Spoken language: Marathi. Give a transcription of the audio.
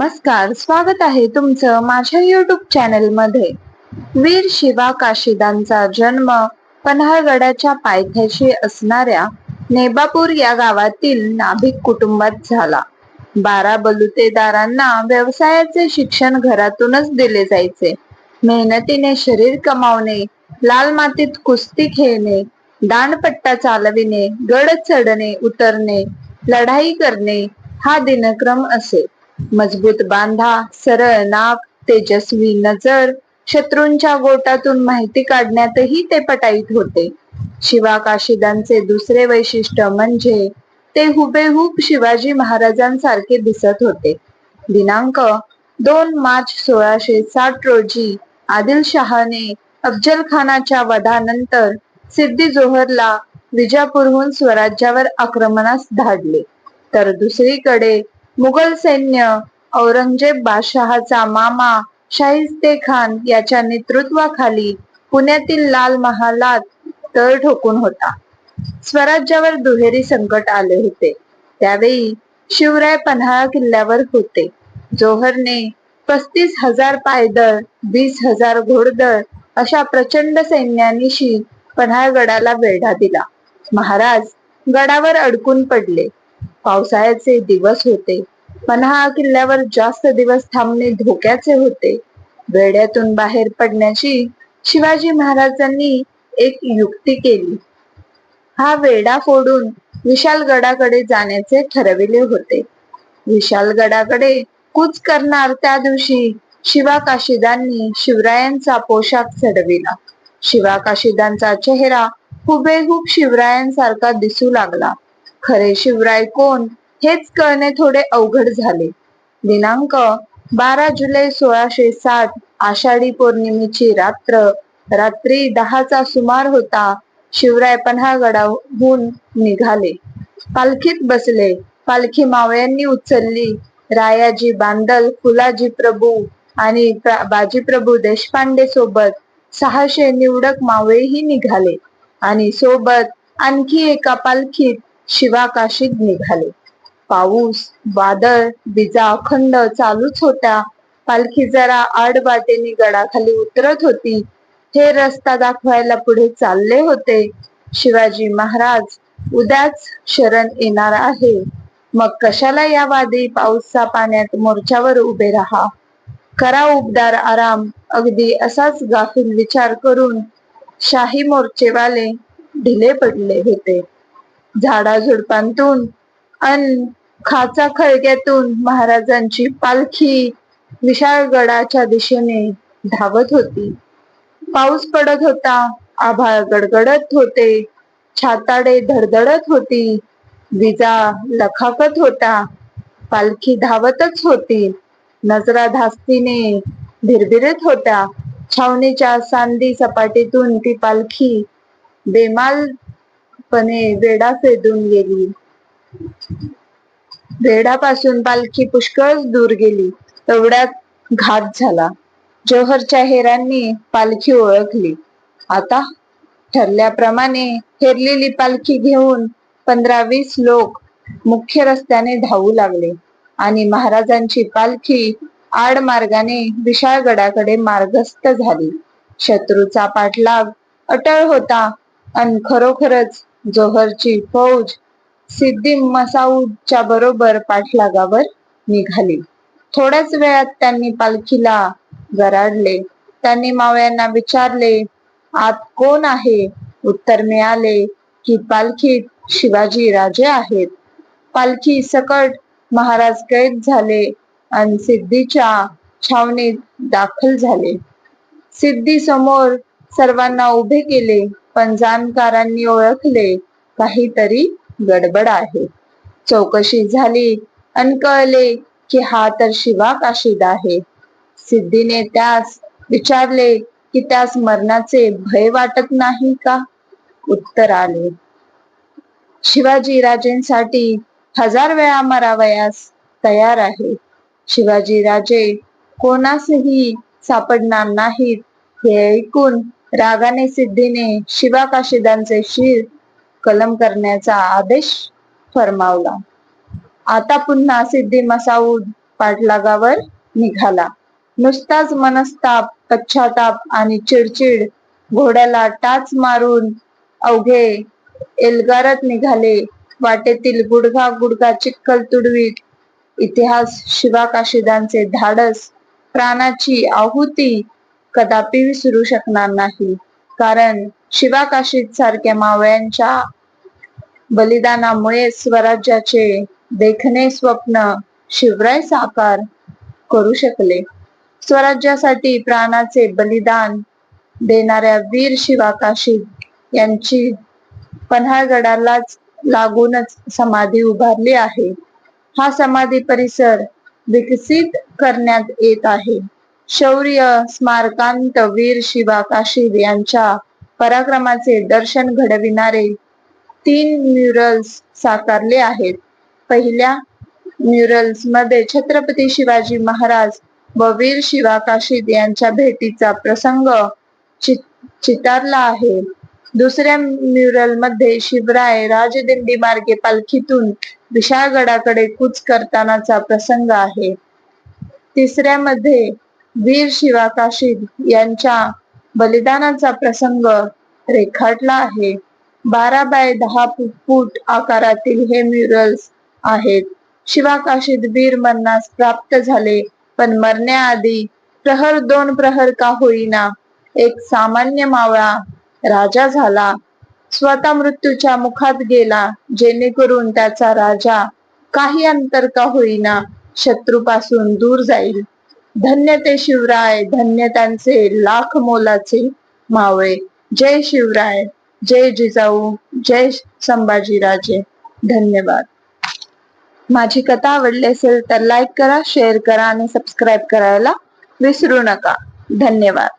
नमस्कार स्वागत आहे तुमचं माझ्या युट्यूब चॅनलमध्ये वीर शिवा काशिदांचा जन्म पन्हाळगडाच्या पायथ्याशी असणाऱ्या नेबापूर या गावातील नाभिक कुटुंबात झाला. बारा बलुतेदारांना व्यवसायाचे शिक्षण घरातूनच दिले जायचे. मेहनतीने शरीर कमावणे लाल मातीत कुस्ती खेळणे दांडपट्टा चालविणे गड चढणे उतरणे लढाई करणे हा दिनक्रम असे. मजबूत बांधा सरळ नाक तेजस्वी नजर शत्रूंच्या गोटातून माहिती काढण्यातही ते पटाईत होते. शिवा काशिदांचे दुसरे वैशिष्ट्य म्हणजे ते हुबेहूब शिवाजी महाराजांसारखे दिसत होते. दिनांक दोन मार्च सोळाशे साठ रोजी आदिलशहाने अफजल खानाच्या वधानंतर सिद्धी जोहरला विजापूरहून स्वराज्यावर आक्रमणास धाडले. तर दुसरीकडे मुघल सैन्य औरंगजेब बादशहाचा मामा शाहिस्ते खान याच्या नेतृत्वाखाली पुण्यातील लाल महालात तळ ठोकून होता. स्वराज्यावर दुहेरी संकट आले होते. त्यावेळी शिवराय पन्हाळा किल्ल्यावर होते. जोहरने पस्तीस हजार पायदळ वीस हजार घोडदळ अशा प्रचंड सैन्यानिशी पन्हाळगडाला वेढा दिला. महाराज गडावर अडकून पडले. पावसाळ्याचे दिवस होते. पण हा किल्ल्यावर जास्त दिवस थांबणे धोक्याचे होते. वेड्यातून बाहेर पडण्याची शिवाजी महाराजांनी एक युक्ती केली. हा वेडा फोडून विशालगडाकडे जाण्याचे ठरविले होते. विशालगडाकडे कूच करणार त्या दिवशी शिवा काशिदांनी शिवरायांचा पोशाख चढविला. शिवा काशिदांचा चेहरा हुबेहूब शिवरायांसारखा दिसू लागला. खरे शिवराय कोण? हेच कळणे थोडे अवघड झाले. दिनांक बारा जुलै सोळाशे साठ आषाढी पौर्णिमेची रात्र रात्री दहाचा सुमार होता शिवराय पन्हाळगडाहून निघाले. पालखीत बसले. पालखी मावळ्यांनी उचलली. रायाजी बांदल फुलाजी प्रभू आणि बाजीप्रभू देशपांडे सोबत सहाशे निवडक मावळेही निघाले आणि सोबत आणखी एका पालखीत शिवाकाशीत निघाले. पाऊस वादळ विजा अखंड चालूच होत्या. पालखी जरा आडबाटेने गडाखाली उतरत होती. हे रस्ता दाखवायला पुढे चालले होते. शिवाजी महाराज उद्याच शरण येणार आहे. मग कशाला या वादी पाऊसचा पाण्यात मोर्चावर उभे राहा? करा उबदार आराम. अगदी असाच गाफील विचार करून शाही मोर्चेवाले ढिले पडले होते. झाडाझुडपांतून अन खाचा खळग्यातून महाराजांची पालखी विशाळगडाच्या दिशेने धावत होती. पाऊस पडत होता आभाळ गडगडत होते छाताडे धडधडत होती विजा लखाकत होता पालखी धावतच होती. नजरा धास्तीने भिरभिरत होत्या. छावणीच्या सांदी सपाटीतून ती पालखी बेमालपणे वेडा फेदून गेली. वेडापासून पालखी पुष्कळ दूर गेली. तेवढ्यात घात झाला. जोहरच्या हेरांनी पालखी ओळखली. आता ठरल्याप्रमाणे हेरलेली पालखी घेऊन पंधरा वीस लोक मुख्य रस्त्याने धावू लागले आणि महाराजांची पालखी आड मार्गाने विशाळगडाकडे मार्गस्थ झाली. शत्रूचा पाठलाग अटळ होता अन खरोखरच जोहरची फौज सिद्धी मसाऊदच्या बरोबर पाठलागावर निघाली. थोड्याच वेळात त्यांनी पालखीला गराडले. त्यांनी मावळ्यांना विचारले आत कोण आहे? उत्तर मिळाले की पालखीत शिवाजी राजे आहेत. पालखी सकट महाराज कैद झाले आणि सिद्धीच्या छावणीत दाखल झाले. सिद्धी समोर सर्वांना उभे केले पण जाणकारांनी ओळखले काहीतरी गडबड आहे. चौकशी झाली आणि कळले की हा तर शिवा काशीद आहे. सिद्धीने त्यास विचारले की त्यास मरणाचे भय वाटत नाही का? उत्तर आले. शिवाजी राजेंसाठी हजार वेळा मरावयास तयार आहे. शिवाजी राजे कोणासही सापडणार नाहीत हे ऐकून रागाने सिद्धीने शिवा काशिदांचे शिर कलम करण्याचा आदेश फरमावला. आता पुन्हा सिद्धी मसाऊद पाठलागावर निघाला. नुसताच मनस्ताप पश्चाताप आणि चिडचिड घोड्याला टाच मारून अवघे एल्गारत निघाले. वाटेतील गुडघा गुडघा चिखल तुडवीत इतिहास शिवाकाशिदांचे धाडस प्राणाची आहुती कदापि विसरू शकणार नाही. कारण शिवाकाशीद सारख्या मावळ्यांच्या बलिदानामुळे स्वराज्याचे देखणे स्वप्न शिवराय साकार करू शकले. स्वराज्यासाठी प्राणाचे बलिदान देणाऱ्या वीर शिवाकाशीद यांची पन्हाळगडालाच लागूनच समाधी उभारली आहे. हा समाधी परिसर विकसित करण्यात येत आहे. शौर्य स्मारकांत वीर शिवा काशीद यांच्या पराक्रमाचे दर्शन घडविणारे तीन म्युरल्स साकारले आहेत. पहिल्या म्युरल्समध्ये छत्रपती शिवाजी महाराज व वीर शिवा काशीद यांच्या भेटीचा प्रसंग चित- चितारला आहे. दुसऱ्या म्युरलमध्ये शिवराय राजदिंडी मार्गे पालखीतून विशाळगडाकडे कूच करतानाचा प्रसंग आहे. तिसऱ्यामध्ये वीर शिवा काशीद यांच्या बलिदानाचा प्रसंग रेखाटला आहे. बारा बाय दहा फु- फूट आकारातील हे म्युरल्स आहेत. शिवाकाशीत वीर मरणास प्राप्त झाले पण मरण्याआधी प्रहर दोन प्रहर का होईना एक सामान्य मावळा राजा झाला. स्वतः मृत्यूच्या मुखात गेला जेणेकरून त्याचा राजा काही अंतर का होईना शत्रूपासून दूर जाईल. धन्य ते शिवराय धन्य त्यांचे लाख मोलाचे मावळे जय शिवराय जय जिजाऊ जय संभाजीराजे धन्यवाद. माझी कथा आवडली असेल तर लाईक करा शेअर करा आणि सबस्क्राईब करायला विसरू नका. धन्यवाद.